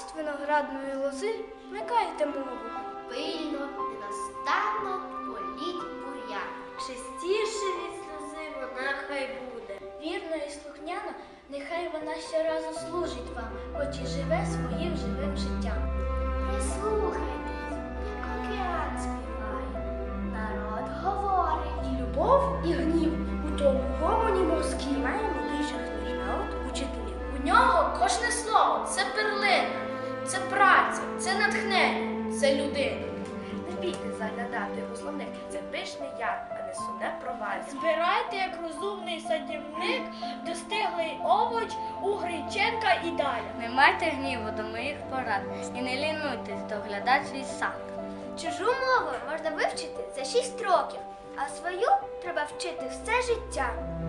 Замість виноградної лози вмикайте мову. Пильно, ненастанно політь бур'ян. Чистіше від сльози вона хай буде. Вірно і слухняно, нехай вона щоразу служить вам, хоч і живе своїм живим життям. Прислухайтесь, як океан співає, народ говорить. І любов, і гнів у тому гомоні морській має мудрий шахнір народ учителів. У нього кожне слово це праця, це натхнення, це людина. Не бійте заглядати у словник, це пишний яд, а не сумне провалля. Збирайте як розумний садівник, достиглий овоч у Греченка і далі. Не майте гніву до моїх порад і не лінуйтесь доглядати свій сад. Чужу мову можна вивчити за 6 років, а свою треба вчити все життя.